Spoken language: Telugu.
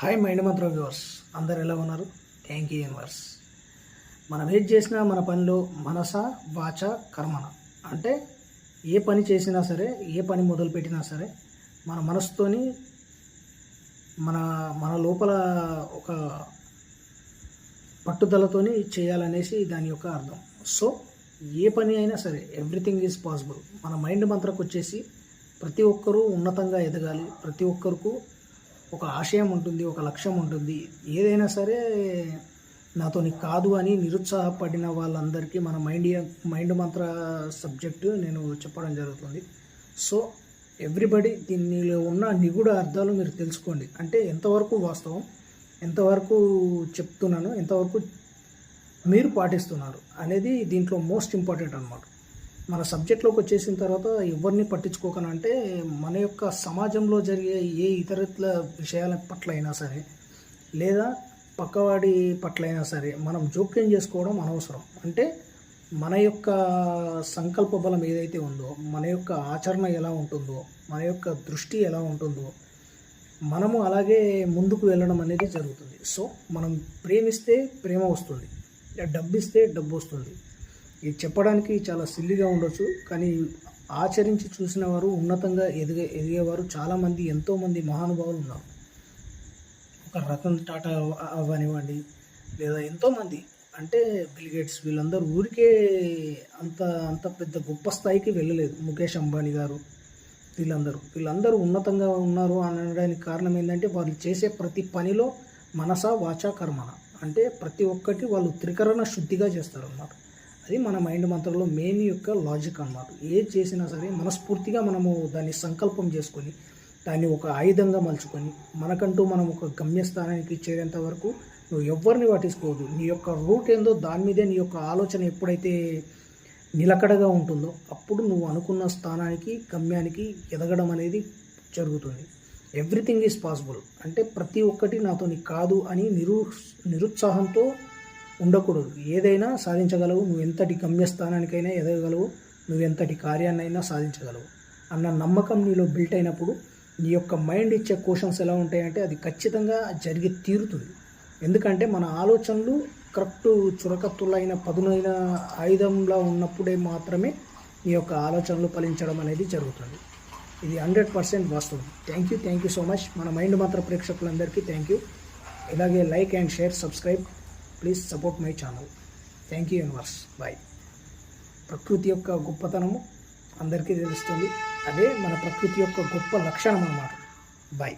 హాయ్ మైండ్ మంత్ర వ్యూవర్స్ అందరు ఎలా ఉన్నారు? థ్యాంక్ యూ యూనివర్స్ మనం ఏది చేసినా మన పనిలో మనస వాచ కర్మన. అంటే ఏ పని చేసినా సరే ఏ పని మొదలుపెట్టినా సరే మన మనసుతోని మన మన లోపల ఒక పట్టుదలతోని చేయాలనేసి దాని యొక్క అర్థం. సో ఏ పని అయినా సరే ఎవ్రీథింగ్ ఈజ్ పాసిబుల్ మన మైండ్ మంత్రకు వచ్చేసి ప్రతి ఒక్కరూ ఉన్నతంగా ఎదగాలి. ప్రతి ఒక్కరికి ఒక ఆశయం ఉంటుంది ఒక లక్ష్యం ఉంటుంది. ఏదైనా సరే నాతోని కాదు అని నిరుత్సాహపడిన వాళ్ళందరికీ మన మైండ్ మైండ్ మంత్ర సబ్జెక్టు నేను చెప్పడం జరుగుతుంది. సో ఎవ్రీబడి దీనిలో ఉన్న నిగూఢ అర్థాలు మీరు తెలుసుకోండి. అంటే ఎంతవరకు వాస్తవం ఎంతవరకు చెప్తున్నాను ఎంతవరకు మీరు పాటిస్తున్నారు అనేది దీంట్లో మోస్ట్ ఇంపార్టెంట్ అనమాట మన సబ్జెక్ట్లోకి వచ్చేసిన తర్వాత ఎవరిని పట్టించుకోకనంటే మన యొక్క సమాజంలో జరిగే ఏ ఇతరత్ల విషయాల పట్ల అయినా సరే లేదా పక్కవాడి పట్ల అయినా సరే మనం జోక్యం చేసుకోవడం అనవసరం. అంటే మన యొక్క సంకల్ప బలం ఏదైతే ఉందో మన యొక్క ఆచరణ ఎలా ఉంటుందో మన యొక్క దృష్టి ఎలా ఉంటుందో మనము అలాగే ముందుకు వెళ్ళడం అనేది జరుగుతుంది. సో మనం ప్రేమిస్తే ప్రేమ వస్తుంది డబ్బు ఇస్తే డబ్బు వస్తుంది. ఇది చెప్పడానికి చాలా సిల్లిగా ఉండొచ్చు కానీ ఆచరించి చూసిన వారు ఉన్నతంగా ఎదిగే ఎదిగేవారు చాలామంది ఎంతోమంది మహానుభావులు ఉన్నారు. ఒక రతన్ టాటా అవ్వనివ్వండి లేదా ఎంతోమంది. అంటే బిల్గేట్స్ వీళ్ళందరూ ఊరికే అంత అంత పెద్ద గొప్ప స్థాయికి వెళ్ళలేదు. ముఖేష్ అంబానీ గారు వీళ్ళందరూ. వీళ్ళందరూ ఉన్నతంగా ఉన్నారు అనడానికి కారణం ఏంటంటే వాళ్ళు చేసే ప్రతి పనిలో మనస వాచ కర్మన. అంటే ప్రతి ఒక్కటి వాళ్ళు త్రికరణ శుద్ధిగా చేస్తారు అన్నమాట అది మన మైండ్ మంత్రంలో మెయిన్ యొక్క లాజిక్ అన్నమాట. ఏది చేసినా సరే మనస్ఫూర్తిగా మనము దాన్ని సంకల్పం చేసుకొని దాన్ని ఒక ఆయుధంగా మలుచుకొని మనకంటూ మనం ఒక గమ్యస్థానానికి చేరేంత వరకు నువ్వు ఎవరిని పట్టించుకోవద్దు. నీ యొక్క రూట్ ఏందో దాని మీదే నీ యొక్క ఆలోచన ఎప్పుడైతే నిలకడగా ఉంటుందో అప్పుడు నువ్వు అనుకున్న స్థానానికి గమ్యానికి ఎదగడం అనేది జరుగుతుంది. ఎవ్రీథింగ్ ఈజ్ పాసిబుల్ అంటే ప్రతి ఒక్కటి నాతోని కాదు అని నిరు నిరుత్సాహంతో ఉండకూడదు. ఏదైనా సాధించగలవు. నువ్వు ఎంతటి గమ్యస్థానానికైనా ఎదగగలవు. నువ్వు ఎంతటి కార్యాన్నైనా సాధించగలవు. అన్న నమ్మకం నీలో బిల్ట్ అయినప్పుడు నీ యొక్క మైండ్ ఇచ్చే క్వశ్చన్స్ ఎలా ఉంటాయంటే అది ఖచ్చితంగా జరిగి తీరుతుంది. ఎందుకంటే మన ఆలోచనలు కరెక్ట్ చురకత్తులైన పదునైన ఆయుధంలా ఉన్నప్పుడే మాత్రమే నీ యొక్క ఆలోచనలు ఫలించడం అనేది జరుగుతుంది. ఇది హండ్రెడ్ పర్సెంట్ వాస్తవం. Thank you thank you so much మన మైండ్ మాత్ర ప్రేక్షకులందరికీ థ్యాంక్ యూ ఇలాగే like and share subscribe please support my channel. Thank you universe. Bye ప్రకృతి యొక్క గొప్పతనము అందరికీ తెలుస్తుంది. అదే మన ప్రకృతి యొక్క గొప్ప లక్షణం అన్నమాట. బాయ్